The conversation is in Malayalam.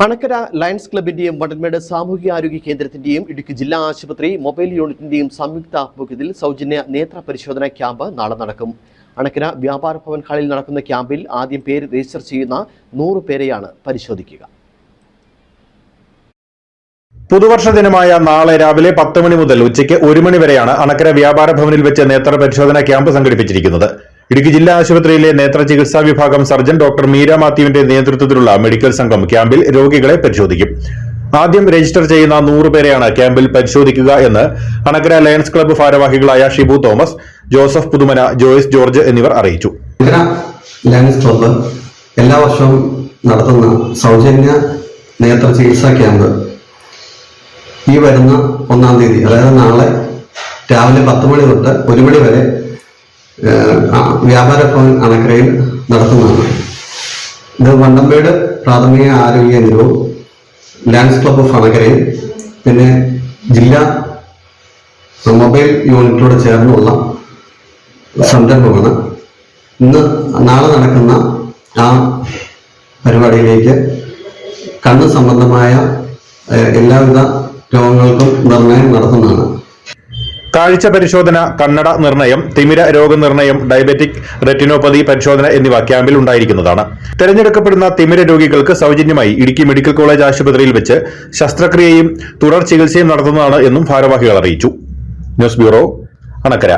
അണക്കര ലയൺസ് ക്ലബിന്റെയും സാമൂഹിക ആരോഗ്യ കേന്ദ്രത്തിന്റെയും ഇടുക്കി ജില്ലാ ആശുപത്രി മൊബൈൽ യൂണിറ്റിന്റെയും സംയുക്ത ആഭിമുഖ്യത്തിൽ സൗജന്യ നേത്ര പരിശോധന ക്യാമ്പ് നാളെ നടക്കും. അണക്കര വ്യാപാര ഭവൻ ഹാളിൽ നടക്കുന്ന ക്യാമ്പിൽ ആദ്യം പേര് രജിസ്റ്റർ ചെയ്യുന്ന നൂറ് പേരെയാണ് പരിശോധിക്കുക. പുതുവർഷ ദിനമായ നാളെ രാവിലെ പത്ത് മണി മുതൽ ഉച്ചയ്ക്ക് ഒരു മണി വരെയാണ് അണക്കര വ്യാപാര ഭവനിൽ വെച്ച് നേത്ര പരിശോധന ക്യാമ്പ് സംഘടിപ്പിച്ചിരിക്കുന്നത്. ഇടുക്കി ജില്ലാ ആശുപത്രിയിലെ നേത്ര ചികിത്സാ വിഭാഗം സർജൻ ഡോക്ടർ മീര മാത്യുവിന്റെ നേതൃത്വത്തിലുള്ള മെഡിക്കൽ സംഘം ക്യാമ്പിൽ രോഗികളെ പരിശോധിക്കും. ആദ്യം രജിസ്റ്റർ ചെയ്യുന്ന നൂറ് പേരെയാണ് ക്യാമ്പിൽ പരിശോധിക്കുക എന്ന് അണക്കര ലയൺസ് ക്ലബ്ബ് ഭാരവാഹികളായ Shibu Thomas Joseph Puthumana Joyce George എന്നിവർ അറിയിച്ചു. ലയൺസ് ക്ലബ്ബ് എല്ലാ വർഷവും നടത്തുന്ന സൗജന്യ നേത്ര ചികിത്സാ ക്യാമ്പ് ഈ വരുന്ന ഒന്നാം തീയതി അതായത് നാളെ രാവിലെ പത്ത് മണി തൊട്ട് ഒരു മണി വരെ വ്യാപാര ഭവൻ അണക്കരയിൽ നടത്തുന്നതാണ്. ഇത് വണ്ടമ്പേട് പ്രാഥമിക ആരോഗ്യ കേന്ദ്രവും ലാൻഡ്സ് ക്ലബ് ഓഫ് അണക്കരയും പിന്നെ ജില്ലാ മൊബൈൽ യൂണിറ്റോട് ചേർന്നുള്ള സംരംഭമാണ് ഇന്ന് നാളെ നടക്കുന്ന ആ പരിപാടിയിലേക്ക് കണ്ണ് സംബന്ധമായ എല്ലാവിധ രോഗങ്ങൾക്കും നിർണയം നടത്തുന്നതാണ്. കാഴ്ച പരിശോധന കണ്ണട നിർണയം തിമിര രോഗനിർണയം ഡയബറ്റിക് റെറ്റിനോപ്പതി പരിശോധന എന്നിവ ക്യാമ്പിൽ ഉണ്ടായിരിക്കുന്നതാണ്. തെരഞ്ഞെടുക്കപ്പെടുന്ന തിമിര രോഗികൾക്ക് സൗജന്യമായി ഇടുക്കി മെഡിക്കൽ കോളേജ് ആശുപത്രിയിൽ വെച്ച് ശസ്ത്രക്രിയയും തുടർ ചികിത്സയും നടത്തുന്നതാണ് എന്നും ഭാരവാഹികൾ അറിയിച്ചു. News bureau Anakkara.